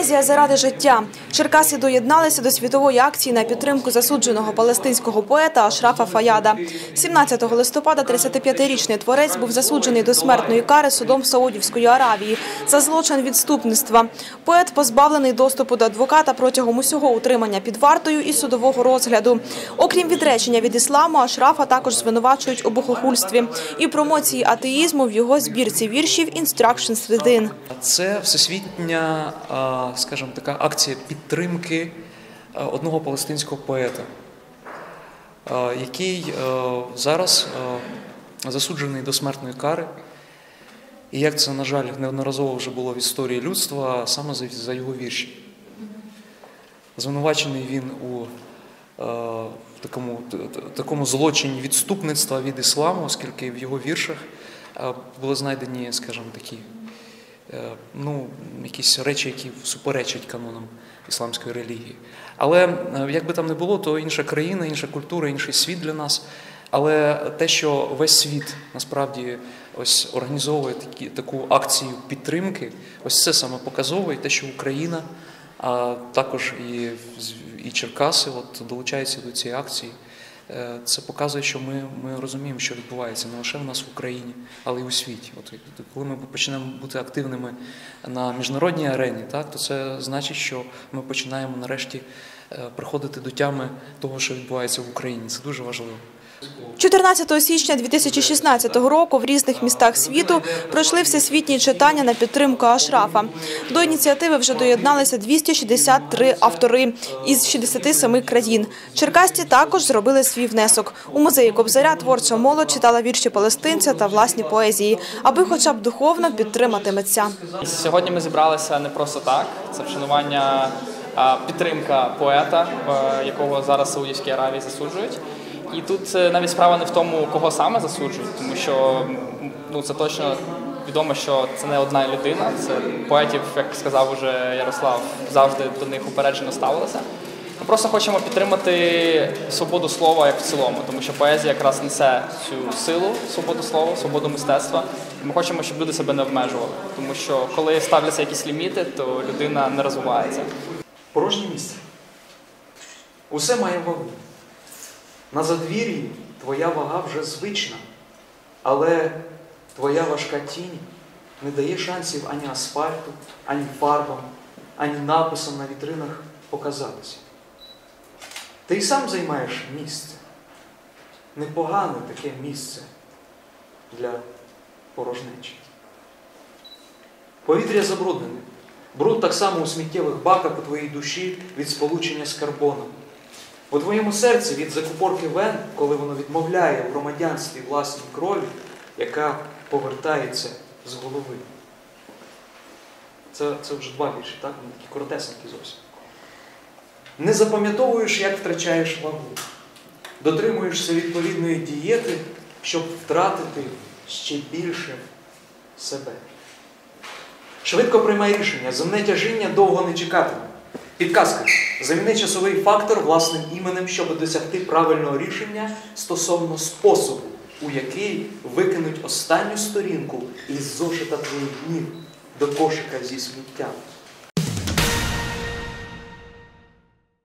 Поезія заради життя. Черкаси доєдналися до світової акції на підтримку засудженого палестинського поета Ашрафа Фаяда. 17 листопада 35-річний творець був засуджений до смертної кари судом Саудівської Аравії за злочин відступництва. Поет позбавлений доступу до адвоката протягом усього утримання під вартою і судового розгляду. Окрім відречення від ісламу, Ашрафа також звинувачують у богохульстві і промоції атеїзму в його збірці віршів «Instructions Within». Це всесвітня, скажімо, така акція підтримки а, одного палестинського поета, який зараз засуджений до смертної кари. І як це, на жаль, неодноразово вже було в історії людства, саме за, його вірші. Звинувачений він у е, такому, такому злочині відступництва від ісламу, оскільки в його віршах е, були знайдені, скажімо, такі е, ну, якісь речі, які суперечать канонам ісламської релігії. Але е, як би там не було, то інша країна, інша культура, інший світ для нас. Але те, що весь світ насправді ось організовує такі, таку акцію підтримки, ось це саме показовує те, що Україна, а також і, і Черкаси от, долучаються до цієї акції. Е, Це показує, що ми, ми розуміємо, що відбувається не лише в нас в Україні, але й у світі. От коли ми почнемо бути активними на міжнародній арені, так, то це значить, що ми починаємо нарешті е, приходити до тями того, що відбувається в Україні. Це дуже важливо. 14 січня 2016 року в різних містах світу пройшли всесвітні читання на підтримку Ашрафа. До ініціативи вже доєдналися 263 автори із 67 країн. Черкасці також зробили свій внесок. У музеї Кобзаря творча молодь читала вірші палестинця та власні поезії, аби хоча б духовно підтримати митця. Сьогодні ми зібралися не просто так. Це вшанування, підтримка поета, е, якого зараз в Аравії засуджують. І тут е, навіть справа не в тому, кого саме засуджують, тому що ну це точно відомо, що це не одна людина. Це поетів, як сказав уже Ярослав, завжди до них упереджено ставилися. Ми просто хочемо підтримати свободу слова як в цілому, тому що поезія якраз несе цю силу свободу слова, свободу мистецтва. Ми хочемо, щоб люди себе не обмежували, тому що коли ставляться якісь ліміти, то людина не розвивається. Порожнє місце. Усе має вагу. На задвір'ї твоя вага вже звична, але твоя важка тінь не дає шансів ані асфальту, ані фарбам, ані написам на вітринах показатися. Ти й сам займаєш місце. Непогане таке місце для порожнечі. Повітря забруднене. Бруд так само у сміттєвих баках у твоїй душі від сполучення з карбоном. У твоєму серці від закупорки вен, коли воно відмовляє у громадянстві власній крові, яка повертається з голови. Це, це вже два вірші, так? Вони такі коротесенькі зовсім. Не запам'ятовуєш, як втрачаєш вагу. Дотримуєшся відповідної дієти, щоб втратити ще більше себе. Швидко приймай рішення, земне тяжіння довго не чекатиме. Підказка. Заміни часовий фактор власним іменем, щоб досягти правильного рішення стосовно способу, у який викинуть останню сторінку із зошита твоїх днів до кошика зі сміттям.